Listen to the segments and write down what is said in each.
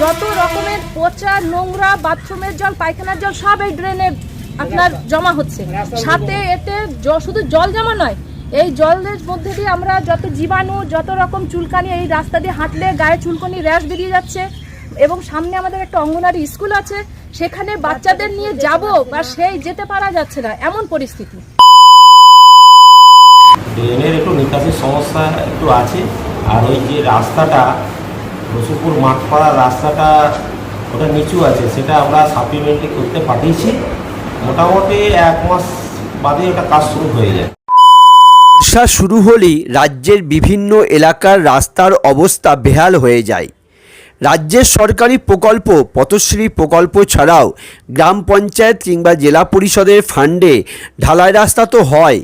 যত রকমের পচা নোংরা বাথরুমের জল, পায়খানার জল, সব এই ড্রেনে আপনার জমা হচ্ছে। সাথে এতে শুধু জল জমা নয়, এই জলের মধ্যে দিয়ে আমরা যত জীবাণু, যত রকম চুলকানি, এই রাস্তা দিয়ে হাঁটলে গায়ে চুলকানি র্যাশ বেরিয়ে যাচ্ছে এবং সামনে আমাদের একটা অঙ্গনারী স্কুল আছে, সেখানে বাচ্চাদের নিয়ে যাব বা সেই যেতে পারা যাচ্ছে না, এমন পরিস্থিতি। ড্রেনের একটু নিকাশির সমস্যা একটু আছে, আর ওই যে রাস্তাটা রসুপুর মাঠপাড়া রাস্তাটা ওটা নিচু আছে, সেটা আমরা সাপ্লিমেন্টলি করতে পাঠিয়েছি। মোটামুটি এক মাস বাদে ওটা কাজ শুরু হয়ে যায়। বর্ষা শুরু হলেই রাজ্যের বিভিন্ন এলাকার রাস্তার অবস্থা বেহাল হয়ে যায়। রাজ্যের সরকারি প্রকল্প, পথশ্রী প্রকল্প ছাড়াও গ্রাম পঞ্চায়েত কিংবা জেলা পরিষদের ফান্ডে ঢালাই রাস্তা তো হয়,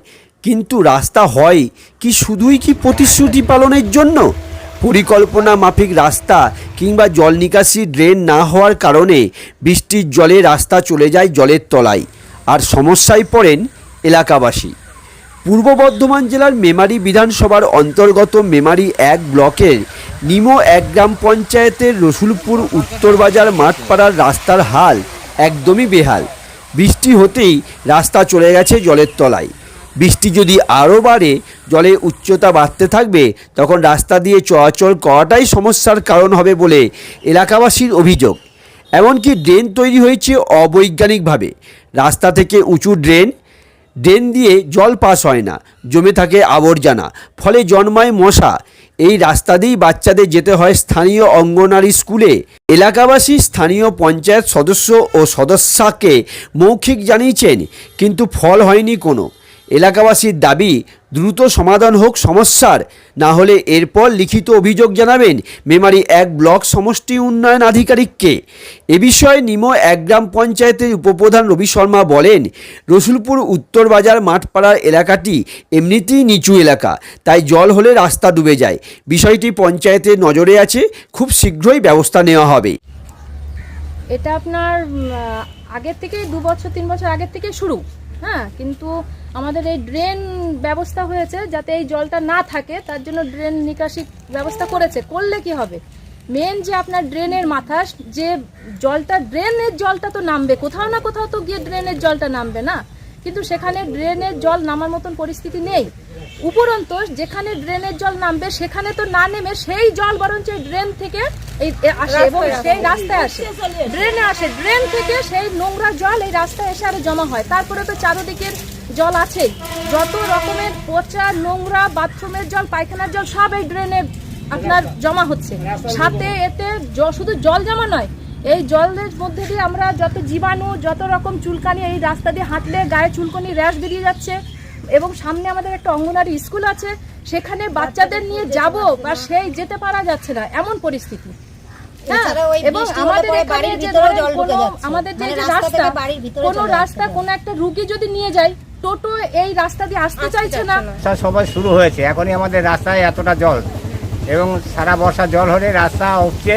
কিন্তু রাস্তা হয় কি শুধুই কি প্রতিশ্রুতি পালনের জন্য? পরিকল্পনা মাফিক রাস্তা কিংবা জল নিকাশি ড্রেন না হওয়ার কারণে বৃষ্টির জলে রাস্তা চলে যায় জলের তলায়। আর সমস্যায় পড়েন এলাকাবাসী। পূর্ব বর্ধমান জেলার মেমারি বিধানসভার অন্তর্গত মেমারি এক ব্লকের নিমো এক গ্রাম পঞ্চায়েতের রসুলপুর উত্তরবাজার মাঠপাড়ার রাস্তার হাল একদমই বেহাল। বৃষ্টি হতেই রাস্তা চলে গেছে জলের তলায়। বৃষ্টি যদি আরও বাড়ে, জলের উচ্চতা বাড়তে থাকবে, তখন রাস্তা দিয়ে চলাচল করাটাই সমস্যার কারণ হবে বলে এলাকাবাসীর অভিযোগ। এমনকি ড্রেন তৈরি হয়েছে অবৈজ্ঞানিকভাবে। রাস্তা থেকে উঁচু ড্রেন ড্রেন দিয়ে জল পাস হয় না, জমে থাকে আবর্জনা, ফলে জন্মায় মশা। এই রাস্তা দিয়েই বাচ্চাদের যেতে হয় স্থানীয় অঙ্গনারী স্কুলে। এলাকাবাসী স্থানীয় পঞ্চায়েত সদস্য ও সদস্যাকে মৌখিক জানিয়েছেন, কিন্তু ফল হয়নি কোনো। এলাকাবাসীর দাবি, দ্রুত সমাধান হোক সমস্যার, না হলে এরপর লিখিত অভিযোগ জানাবেন মেমারি এক ব্লক সমষ্টি উন্নয়ন আধিকারিককে। এ বিষয়ে নিমো এক গ্রাম পঞ্চায়েতের উপপ্রধান রবি শর্মা বলেন, রসুলপুর উত্তর বাজার মাঠপাড়ার এলাকাটি এমনিতেই নিচু এলাকা, তাই জল হলে রাস্তা ডুবে যায়। বিষয়টি পঞ্চায়েতের নজরে আছে, খুব শীঘ্রই ব্যবস্থা নেওয়া হবে। এটা আপনার আগের থেকেই দু বছর, তিন বছর আগের থেকে শুরু। হ্যাঁ কিন্তু আমাদের এই ড্রেন ব্যবস্থা হয়েছে যাতে এই জলটা না থাকে, তার জন্য ড্রেন নিকাশি ব্যবস্থা করেছে। করলে কি হবে? মেন যে আপনার ড্রেনের মাথা, যে জলটা ড্রেনের জলটা তো নামবে, কোথাও না কোথাও তো গিয়ে ড্রেনের জলটা নামবে না। কিন্তু সেখানে ড্রেনের জল নামার মতন পরিস্থিতি নেই। উপরন্ত, যেখানে ড্রেনের জল নামবে, সেখানে তো না নেমে সেই জল বরঞ্চ ড্রেন থেকে এই আসে এবং সেই রাস্তায় আসে। ড্রেনে আসে। ড্রেন থেকে সেই নোংরা জল এই রাস্তায় এসে আরও জমা হয়। তারপরে তো চারোদিকের জল আছেই। যত রকমের পচা নোংরা বাথরুমের জল পায়খানার জল সব এই ড্রেনে আপনার জমা হচ্ছে। সাথে এতে শুধু জল জমা নয় এই জলের মধ্যে দিয়ে আমরা যত জীবাণু যত রকম চুলকানি এই রাস্তা দিয়ে হাঁটলে গায়ে চুলকানি র্যাশ বেরিয়ে যাচ্ছে। এবং সামনে আমাদের একটা অঙ্গনারী স্কুল আছে। সেখানে বাচ্চাদের নিয়ে যাব বা সেই যেতে পারা যাচ্ছে না। এমন পরিস্থিতি। আমাদের যে মানে রাস্তা রাস্তা কোনো রাস্তা কোনো একটা রুগী যদি নিয়ে যায় টোটো এই রাস্তা দিয়ে আসতে চাইছে না। সবাই শুরু হয়েছে। এখনই আমাদের রাস্তায় এতটা জল। এবং সারা বর্ষা জল হলে রাস্তা উপচে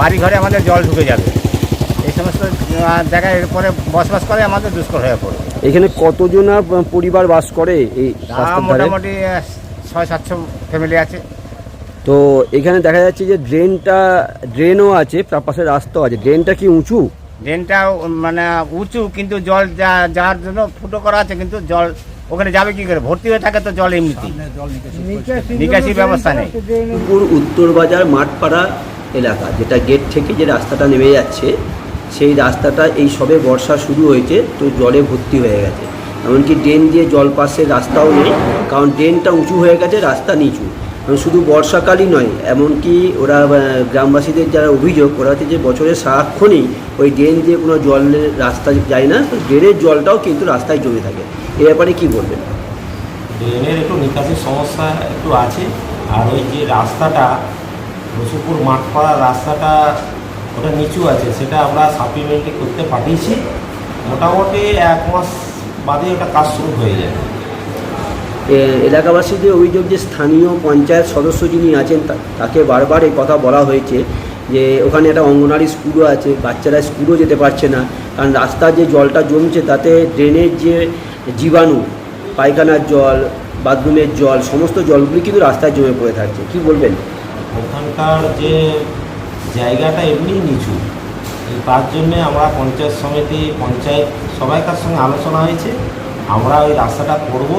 বাড়ি ঘরে আমাদের জল ঢুকে যাবে। এই সমস্ত জায়গায় এরপরে বসবাস করে আমাদের দুষ্কর হয়ে পড়বে এখানে কতজনা পরিবার বাস করে এই মোটামুটি ছয় সাতশো ফ্যামিলি আছে। তো এখানে দেখা যাচ্ছে যে ড্রেনটা ড্রেনও আছে তার পাশে রাস্তাও আছে। ড্রেনটা কি উঁচু? ড্রেনটা মানে উঁচু কিন্তু জল যা যার জন্য ফুটো করা আছে কিন্তু জল ওখানে যাবে কি করে? ভর্তি হয়ে থাকে তো জল এমনিতেই। নিকাশি ব্যবস্থা নেই। উত্তর বাজার মাঠপাড়া এলাকা যেটা গেট থেকে যে রাস্তাটা নেমে যাচ্ছে সেই রাস্তাটা এই সবে বর্ষা শুরু হয়েছে তো জলে ভর্তি হয়ে গেছে। এমনকি ড্রেন দিয়ে জল পাসের রাস্তাও নেই কারণ ড্রেনটা উঁচু হয়ে গেছে রাস্তা নিচু। শুধু বর্ষাকালই নয় এমনকি ওরা গ্রামবাসীদের যারা অভিযোগ ওরা হচ্ছে যে বছরের সারাক্ষণই ওই ড্রেন দিয়ে কোনো জলের রাস্তা যায় না ড্রেনের জলটাও কিন্তু রাস্তায় জমে থাকে। এ ব্যাপারে কী বলবেন? ড্রেনের একটু নিকাশের সমস্যা একটু আছে আর ওই যে রাস্তাটা রসুপুর মাঠপাড়া রাস্তাটা ওটা নিচু আছে সেটা আমরা সাপ্লিমেন্টলি করতে পাঠিয়েছি। মোটামুটি এক মাস বাদে ওটা কাজ শুরু হয়ে এ, এলাকাবাসীদের অভিযোগ যে স্থানীয় পঞ্চায়েত সদস্য যিনি আছেন তাকে বারবার এই কথা বলা হয়েছে যে ওখানে একটা অঙ্গনারী স্কুলও আছে, বাচ্চারা স্কুলও যেতে পারছে না। কারণ রাস্তার যে জলটা জমছে, তাতে ড্রেনের যে জীবাণু, পায়খানার জল, বাথরুমের জল, সমস্ত জলগুলি কিন্তু রাস্তায় জমে পড়ে থাকছে। কি বলবেন? ওখানকার যে জায়গাটা এমনি নিচু। তার জন্যে আমরা পঞ্চায়েত সমিতি, পঞ্চায়েত সবাইকার সঙ্গে আলোচনা হয়েছে। আমরা ওই রাস্তাটা করব।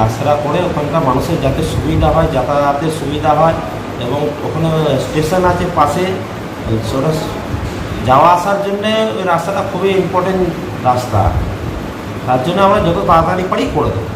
রাস্তাটা করে ওখানকার মানুষের যাতে সুবিধা হয়, যাতায়াতের সুবিধা হয় এবং ওখানে স্টেশন আছে পাশে যাওয়া আসার জন্যে ওই রাস্তাটা খুবই ইম্পর্টেন্ট রাস্তা। তার জন্য আমরা যত তাড়াতাড়ি পারি করে দেবো।